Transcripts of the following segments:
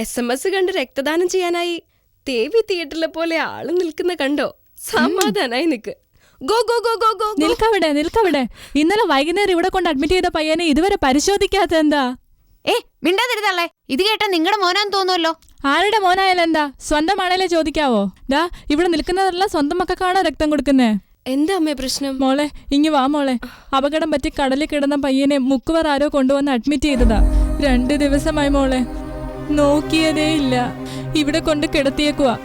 S M S കണ്ട് രക്തദാനം ചെയ്യാനായി ദേവി തിയേറ്ററിലെ പോലെ ആൾ നിൽക്കുന്ന കണ്ടോ? സമാധാനായി നിക്ക്. Go go go go go go. നിൽക്കവിടെ നിൽക്കവിടെ. ഇന്നലെ വൈകുന്നേരം ഇവിടെ കൊണ്ട് അഡ്മിറ്റ് ചെയ്ത പയ്യനെ ഇതുവരെ പരിശോധിക്കാത്ത എന്താ? ഏ മിണ്ടാതിരുന്നല്ലേ ഇത് കേട്ടാ നിങ്ങളുടെ മോനാന്ന് തോന്നുമല്ലോ ആരുടെ മോനായാലും എന്താ? സ്വന്തം ആണേലേ ചോദിക്കാവോ? ദാ ഇവിടെ നിൽക്കുന്നതെല്ലാം സ്വന്തം മക്കൾക്കാണ് രക്തം കൊടുക്കുന്നേ? എന്താ അമ്മേ പ്രശ്നം? മോളെ ഇങ്ങി വാ മോളെ. അപകടം പറ്റി കടലിൽ കിടന്ന പയ്യനെ മുക്കുവർ ആരോ കൊണ്ടുവന്ന് അഡ്മിറ്റ് ചെയ്തതാ. രണ്ട് ദിവസമായി മോളെ. നോക്കിയതേ ഇല്ല. ഇവിടെ കൊണ്ട് കിടത്തിയേക്കുവാ.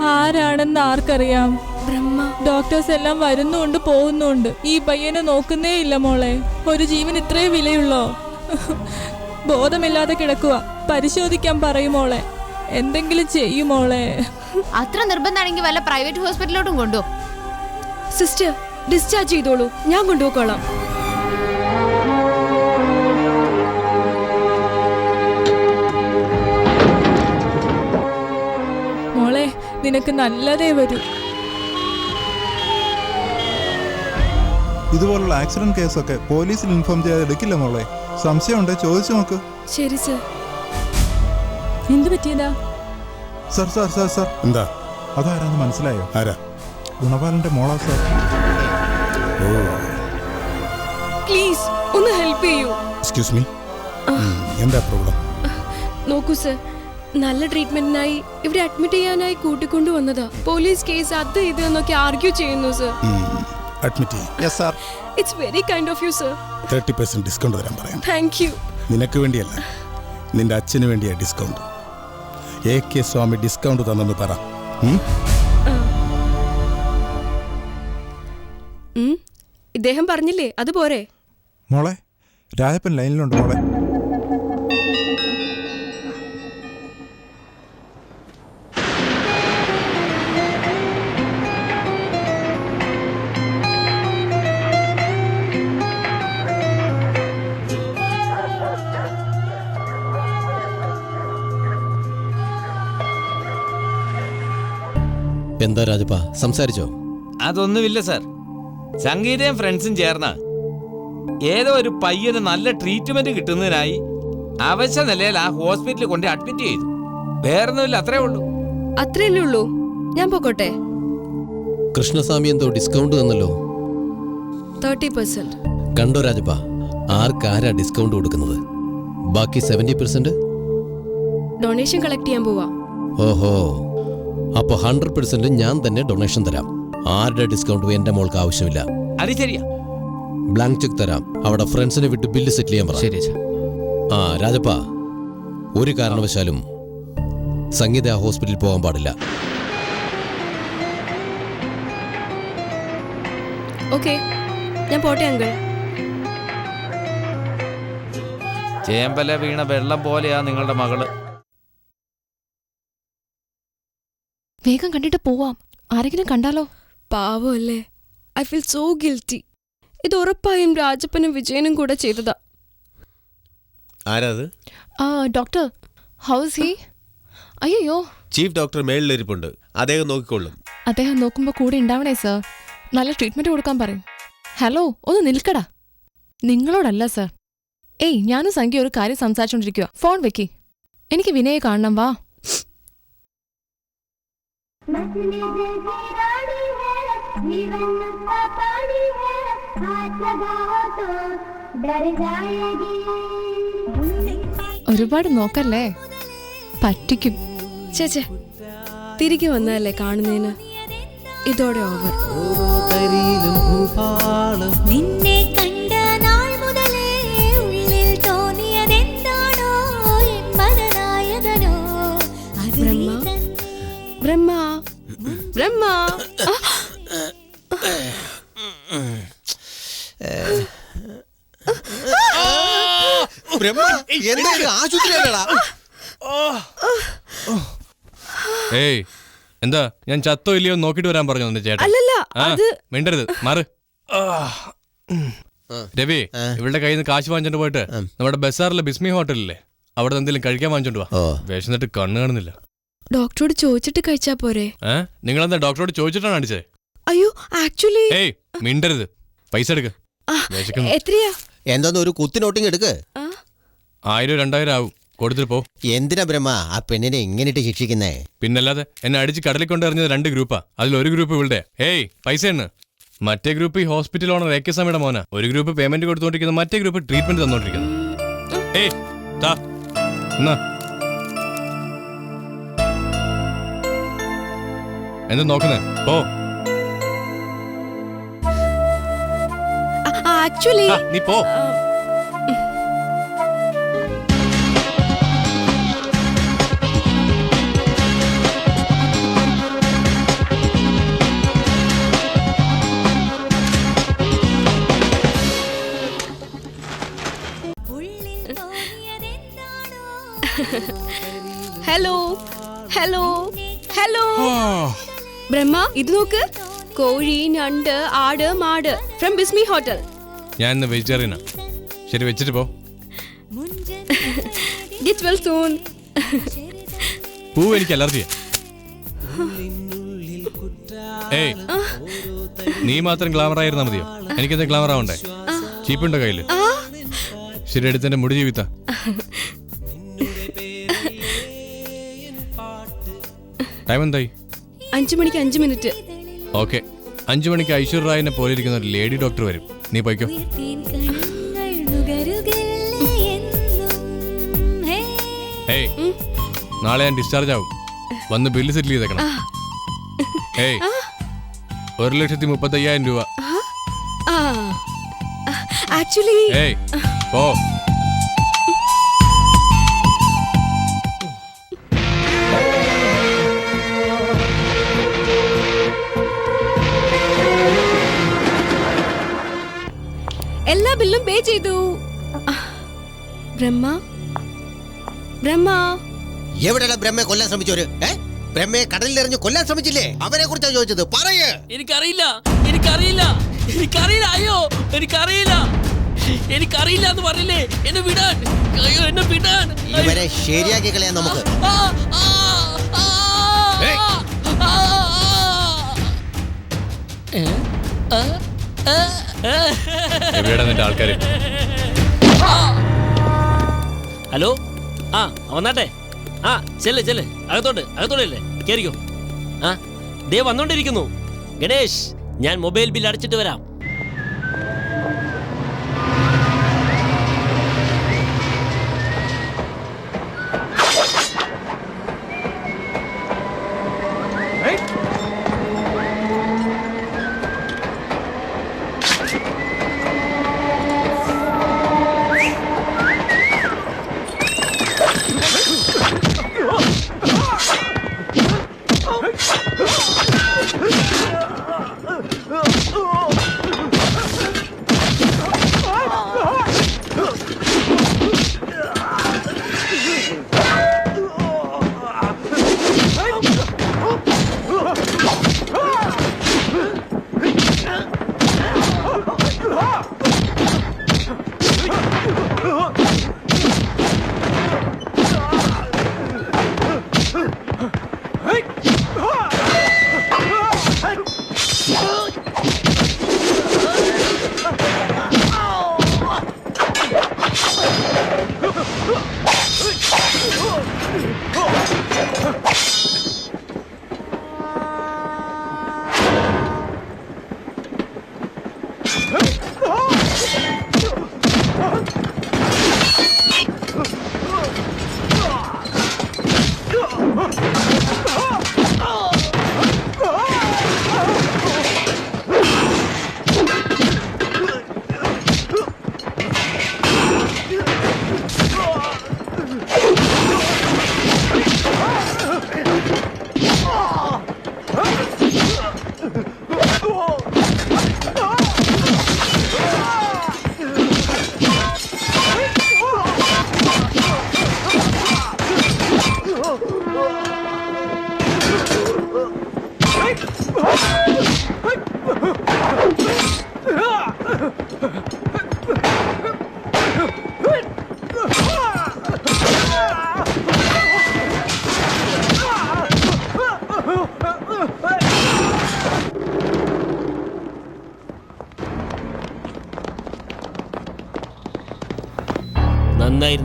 ആരാണെന്ന് ആർക്കറിയാം? ബ്രഹ്മ. ഡോക്ടേഴ്സ് എല്ലാം വരുന്നുണ്ട് പോകുന്നുണ്ട്. ഈ പയ്യനെ നോക്കുന്നേ ഇല്ല മോളെ. ഒരു ജീവൻ ഇത്രേ വിലയുള്ളോ? ബോധമില്ലാതെ കിടക്കുക പരിശോധിക്കാൻ പറയും മോളെ. എന്തെങ്കിലും ചെയ്യും മോളെ. അത്ര നിർബന്ധമാണെങ്കിൽ വല്ല പ്രൈവറ്റ് ഹോസ്പിറ്റലിലോട്ടും കൊണ്ടു സിസ്റ്റർ ഡിസ്ചാർജ് ചെയ്തോളൂ. ഞാൻ കൊണ്ടുപോയിക്കോളാം. നിനക്ക് നല്ലതേ വരൂ. ഇതുപോലുള്ള ആക്സിഡന്റ് കേസൊക്കെ പോലീസിൽ ഇൻഫോം ചെയ്യാതെ എടുക്കില്ല മോളെ. സംശയമുണ്ട്? ചോദിച്ചു നോക്ക്. ശരി സർ. എന്ത് പറ്റിയതാ? Sir sir sir sir. എന്താ? അതാരാന്ന് മനസ്സിലായോ? ആരാ? ഗുണപാലന്റെ മോളാ സർ. പ്ലീസ് ഒന്ന് ഹെൽപ്പ് ചെയ്യൂ. Excuse me. എന്താ പ്രോബ്ലം? നോക്കൂ സർ. നല്ല ട്രീറ്റ്മെന്റിനായി ഇവിടെ അഡ്മിറ്റ് ചെയ്യാനായി കൂട്ടിക്കൊണ്ടു വന്നതാ പോലീസ് കേസ് അത് ഇത് എന്നൊക്കെ ആർഗ്യൂ ചെയ്യുന്നു സർ അഡ്മിറ്റ് ചെയ്യും. Yes sir it's very kind of you sir thirty percent discount തരാൻ പറയാം. താങ്ക് യു നിനക്ക് വേണ്ടിയല്ല നിന്റെ അച്ഛന് വേണ്ടിയാ discount A K Swami discount തന്നെന്ന് പറ. ഉം? ഇദ്ദേഹം പറഞ്ഞില്ലേ അത് പോരെ? മോളെ രാജപ്പൻ ലൈനിലുണ്ട് മോളെ. എന്താ രാജപ്പ? സംസാരിച്ചോ? അതൊന്നുമില്ല സർ. സംഗീതയും ഫ്രണ്ട്സും ചേർന്ന്. ഏതോ ഒരു പയ്യന് നല്ല ട്രീറ്റ്മെന്റ് കിട്ടുന്നതിനായി അവശ നിലയിൽ ആ ഹോസ്പിറ്റലിൽ കൊണ്ട് അഡ്മിറ്റ് ചെയ്തു. വേറൊന്നുമില്ല അത്രേ ഉള്ളൂ. അത്രയല്ലേ ഉള്ളൂ? ഞാൻ പോകട്ടെ കൃഷ്ണസ്വാമി എന്തോ ഡിസ്കൗണ്ട് തന്നല്ലോ. തേർട്ടി പെർസെന്റ് കണ്ടോ രാജപ്പ ആർക്കാരാ ഡിസ്കൗണ്ട് കൊടുക്കുന്നത്? ബാക്കി സെവന്റി പെർസെന്റ് ഡൊണേഷൻ കളക്ട് ചെയ്യാൻ പോവാ. ഓഹോ. അപ്പൊ ഹൺഡ്രഡ് പെർസെന്റ് ഞാൻ തന്നെ ഡൊണേഷൻ തരാം. ആരുടെ ഡിസ്കൗണ്ട് എന്റെ മോൾക്ക് ആവശ്യമില്ല. അത് ശരിയാ. ബ്ലാങ്ക് ചെക്ക് തരാം. അവിടെ ഫ്രണ്ട്സിനെ വിട്ട് ബില്ല് സെറ്റിൽ ചെയ്യാൻ പറ. ശരി ആ രാജപ്പ ഒരു കാരണവശാലും സംഗീത ആ ഹോസ്പിറ്റലിൽ പോകാൻ പാടില്ല. ഓക്കെ ഞാൻ പോട്ടെ അങ്കിൾ. ചേമ്പല വീണ വെള്ളം പോലെയാ നിങ്ങളുടെ മകൾ. വേഗം കണ്ടിട്ട് പോവാം. ആരെങ്കിലും കണ്ടാലോ? പാവമല്ലേ. ഐ ഫീൽ സോ ഗിൽറ്റി ഇത് ഉറപ്പായും രാജപ്പനും വിജയനും കൂടെ ചെയ്തതാ. ആരാത്? ആ ഡോക്ടർ ഹൗസ് ഹി അയ്യോ ചീഫ് ഡോക്ടർ മേളിലിരിപ്പുണ്ട്. അദ്ദേഹം നോക്കിക്കൊള്ളും. അദ്ദേഹം നോക്കുമ്പോൾ കൂടെ ഉണ്ടാവണേ സർ നല്ല ട്രീറ്റ്മെന്റ് കൊടുക്കാൻ പറയും. ഹലോ ഒന്ന് നിൽക്കടാ. നിങ്ങളോടല്ല സർ ഏയ് ഞാനും സംഖ്യ ഒരു കാര്യം സംസാരിച്ചോണ്ടിരിക്കുക ഫോൺ വെക്കി. എനിക്ക് വിനയെ കാണണം വാ. मछली जैसी रानी है जीवन का पानी है हाथ लगाओ तो डर जाएगी ഒരുപാട് നോക്കല്ലേ പറ്റിക്കും ചേച്ചേ തിരികെ വന്നതല്ലേ കാണുന്നതിന് ഇതോടെ ഓവർ നിന്നെ ബ്രഹ്മ Ah. ഏയ് എന്താ ഞാൻ ചത്തോ ഇല്ലയോ നോക്കിട്ട് വരാൻ പറഞ്ഞു ചേട്ടൻ. അല്ലല്ല അത് മിണ്ടരുത് മാറ്. രവി ഇവളുടെ കയ്യിൽ നിന്ന് കാശ് വാങ്ങിച്ചോണ്ട് പോയിട്ട് നമ്മുടെ ബസാറിലെ ബിസ്മി ഹോട്ടലില്ലേ? അവിടെ എന്തെങ്കിലും കഴിക്കാൻ വാങ്ങിച്ചോണ്ട് വാ. വേഷം വിശന്നിട്ട് കണ്ണു കാണുന്നില്ല. ഡോക്ടറോട് ചോദിച്ചിട്ട് കഴിച്ചാ പോരെ. നിങ്ങൾ എന്താ ഡോക്ടറോട് ചോദിച്ചിട്ടാണ് അടിച്ചേ അയ്യോ ആക്ച്വലി ഏയ് മിണ്ടരുത്. പൈസ എടുക്ക്. വിശക്കുന്നു. എത്രയാ? എന്തോന്ന് ഒരു കുത്തിനോട്ടിങ് എടുക്ക്. ആ, ആയിരം രണ്ടായിരം ആവും. കൊടുത്തിട്ട് പോ. എന്തിനാ ബ്രഹ്മ ആ പെണ്ണിനെ ഇങ്ങനിട്ട് ശിക്ഷിക്കുന്നേ? പിന്നല്ലാതെ എന്നെ അടിച്ച് കടലിൽ കൊണ്ടെറിഞ്ഞത് രണ്ട് ഗ്രൂപ്പാ. അതിൽ ഒരു ഗ്രൂപ്പ് ഇവളുടെ. ഏയ് പൈസ എണ്ണ്. മറ്റേ ഗ്രൂപ്പ് ഈ ഹോസ്പിറ്റൽ ഓണർ എ കെ സ്വാമിയുടെ മോന. ഒരു ഗ്രൂപ്പ് പേയ്മെന്റ് കൊടുത്തോണ്ടിരിക്കുന്നു മറ്റേ ഗ്രൂപ്പ് ട്രീറ്റ്മെന്റ് തന്നോണ്ടിരിക്കുന്നു. ഏയ് താ. എന്നാ. എന്ത് നോക്കുന്നേ? പോ. ആക്ച്വലി നീ പോ. ബ്രഹ്മ ഇത് നോക്ക്. കോഴി ഞണ്ട് ആട് മാട്. ഫ്രം ബിസ്മി ഹോട്ടൽ ഞാൻ ഇന്ന് വെജിറ്റേറിയനാ ശരി വെച്ചിട്ട് പോ. ഗെറ്റ് വെൽ സൂൺ പൂവ് എനിക്ക് അലർജിയാ ഏയ് നീ മാത്രം ഗ്ലാമർ ആയിരുന്നാ മതിയോ? എനിക്കെന്താ ഗ്ലാമർ ആവണ്ടേ? ചീപ്പുണ്ടോ കയ്യിൽ? ശരി എടുത്ത് എന്റെ മുടി ജീവിത്ത ടൈം എന്തായി? അഞ്ചു മണിക്ക് അഞ്ചു മിനിറ്റ്. ഓക്കെ. അഞ്ചു മണിക്ക് ഐശ്വര്യ റായിനെ പോലെ ഇരിക്കുന്ന ഒരു ലേഡി ഡോക്ടർ വരും. നീ പോയിക്കോ. ഏയ് നാളെ ഞാൻ ഡിസ്ചാർജ് ആവും. വന്ന് ബില്ല് സെറ്റിൽ ചെയ്തേക്കണം. ഏയ് ഒരു ലക്ഷത്തി മുപ്പത്തി അയ്യായിരം രൂപ ആക്ച്വലി ഏയ് പോ. എല്ലാ ബില്ലും പേ ചെയ്തു. ബ്രഹ്മ ബ്രഹ്മ. എവിടെയാണ് ബ്രഹ്മയെ കൊല്ലാൻ ശ്രമിച്ചവര്? ഏ? ബ്രഹ്മയെ കടലിൽ എറിഞ്ഞ് കൊല്ലാൻ ശ്രമിച്ചില്ലേ? അവരെ കുറിച്ചാണ് ചോദിച്ചത്. പറയേ. എനിക്കറിയില്ല. എനിക്കറിയില്ല. എനിക്കറിയില്ല. അയ്യോ എനിക്കറിയില്ല. എനിക്കറിയില്ല എന്ന് പറഞ്ഞില്ലേ? എന്നെ വിടാൻ. അയ്യോ എന്നെ വിടാൻ. ഇവരെ ശരിയാക്കി കളയാൻ നമുക്ക്. ആ, ആ, ആ, ആ, ആ. ഏ? ഹലോ? ആ വന്നാട്ടെ ആ ചെല്ല് ചെല്ല്. അകത്തോട്ട് അകത്തോട്ടല്ലേ കേറിക്കോ. ആ ദേ വന്നോണ്ടിരിക്കുന്നു. ഗണേഷ് ഞാൻ മൊബൈൽ ബിൽ അടച്ചിട്ട് വരാം. 哎。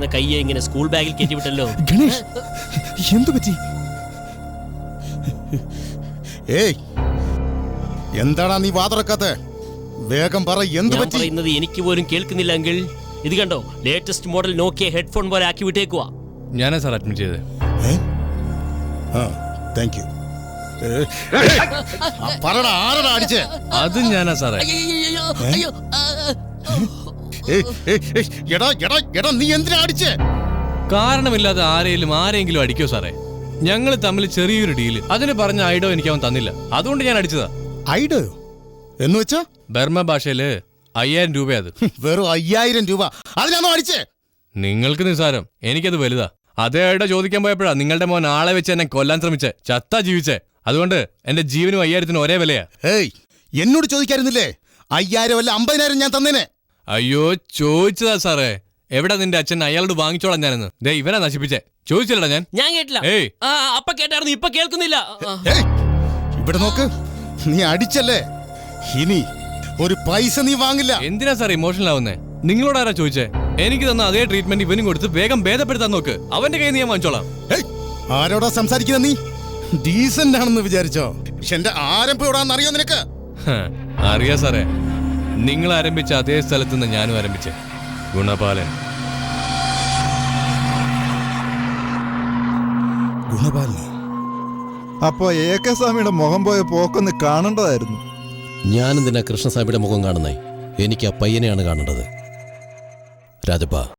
ഉണ്ടായിരുന്ന കൈയെ ഇങ്ങനെ സ്കൂൾ ബാഗിൽ കയറ്റിവിട്ടല്ലോ ഗണേഷ് എന്തു പറ്റി ഏയ് എന്താടാ നീ വാതറക്കാത്ത വേഗം പറ എന്തു ഞാൻ പറ്റി പറയുന്നത് എനിക്ക് പോലും കേൾക്കുന്നില്ല എങ്കിൽ ഇത് കണ്ടോ ലേറ്റസ്റ്റ് മോഡൽ നോക്കിയ ഹെഡ്ഫോൺ പോലെ ആക്കി വിട്ടേക്കുവാ ഞാനാ സാർ അഡ്മിറ്റ് ചെയ്തത് ആ താങ്ക് യു പറടാ ആരടാ അടിച്ചേ അതും ഞാനാ സാറേ അയ്യോ ഏയ്, എടാ എടാ എടാ നീ എന്തിനാ അടിച്ചേ? കാരണമില്ലാതെ ആരെങ്കിലും ആരെങ്കിലും അടിക്കോ സാറേ? ഞങ്ങൾ തമ്മിൽ ചെറിയൊരു ഡീൽ അതിന് പറഞ്ഞ ഐഡോ എനിക്ക് അവൻ തന്നില്ല. അതുകൊണ്ട് ഞാൻ അടിച്ചതാ. ഐഡോയോ? എന്ന് വെച്ചാ? ബർമ ഭാഷയിൽ അയ്യായിരം രൂപ അത്. വെറും അയ്യായിരം രൂപ. അതിനാണോ അടിച്ചേ? നിങ്ങൾക്ക് നിസാരം എനിക്കത് വലുതാ. അതേ ഐഡോ ചോദിക്കാൻ പോയപ്പോഴാ നിങ്ങളുടെ മോൻ ആളെ വെച്ച് എന്നെ കൊല്ലാൻ ശ്രമിച്ചേ. ചത്താ ജീവിച്ചേ. അതുകൊണ്ട് എന്റെ ജീവനും അയ്യായിരത്തിനും ഒരേ വിലയാ. ഏയ് എന്നോട് ചോദിക്കായിരുന്നില്ലേ? അയ്യായിരം അല്ല അമ്പതിനായിരം ഞാൻ തന്നേനെ. അയ്യോ ചോദിച്ചതാ സാറേ. എവിടെ നിന്റെ അച്ഛൻ? അയാളോട് വാങ്ങിച്ചോളാം ഞാനെന്ന്. ദേ ഇവനെ നശിപ്പിച്ചേ. ചോദിച്ചില്ലടാ ഞാൻ. ഞാൻ കേട്ടില്ല. ഏയ്. ആ, അപ്പ കേട്ടായിരുന്നു ഇപ്പൊ കേൾക്കുന്നില്ല. ആ. ഇവിടെ നോക്ക്. നീ അടിച്ചല്ലേ? ഇനി ഒരു പൈസ നീ വാങ്ങില്ല. എന്തിനാ സാർ ഇമോഷണൽ ആവുന്നേ? നിങ്ങളോട് ആരാ ചോദിച്ചേ? എനിക്ക് തന്ന അതേ ട്രീറ്റ്മെന്റ് ഇവനും കൊടുത്ത് വേഗം ഭേദപ്പെടുത്താൻ നോക്ക്. അവന്റെ കയ്യിൽ നിന്ന് ഞാൻ വാങ്ങിച്ചോളാം. ആരോടാ സംസാരിക്കുന്ന നീ? ഡീസന്റ് ആണെന്ന് വിചാരിച്ചോ. പക്ഷെ എന്റെ ആരംഭം എവിടാന്നറിയോ നിനക്ക്? ഹ, അറിയാ സാറേ. നിങ്ങൾ ആരംഭിച്ച അതേ സ്ഥലത്ത് നിന്ന് ഞാനും ആരംഭിച്ചേ. ഗുണപാലൻ. ഗുണപാലൻ അപ്പോ എ കെ സ്വാമിയുടെ മുഖം പോയ പോക്കൊന്ന് കാണേണ്ടതായിരുന്നു. ഞാനെന്തിനാ കൃഷ്ണസ്വാമിയുടെ മുഖം കാണുന്നേ? എനിക്ക് ആ പയ്യനെയാണ് കാണേണ്ടത്. രാജപ്പ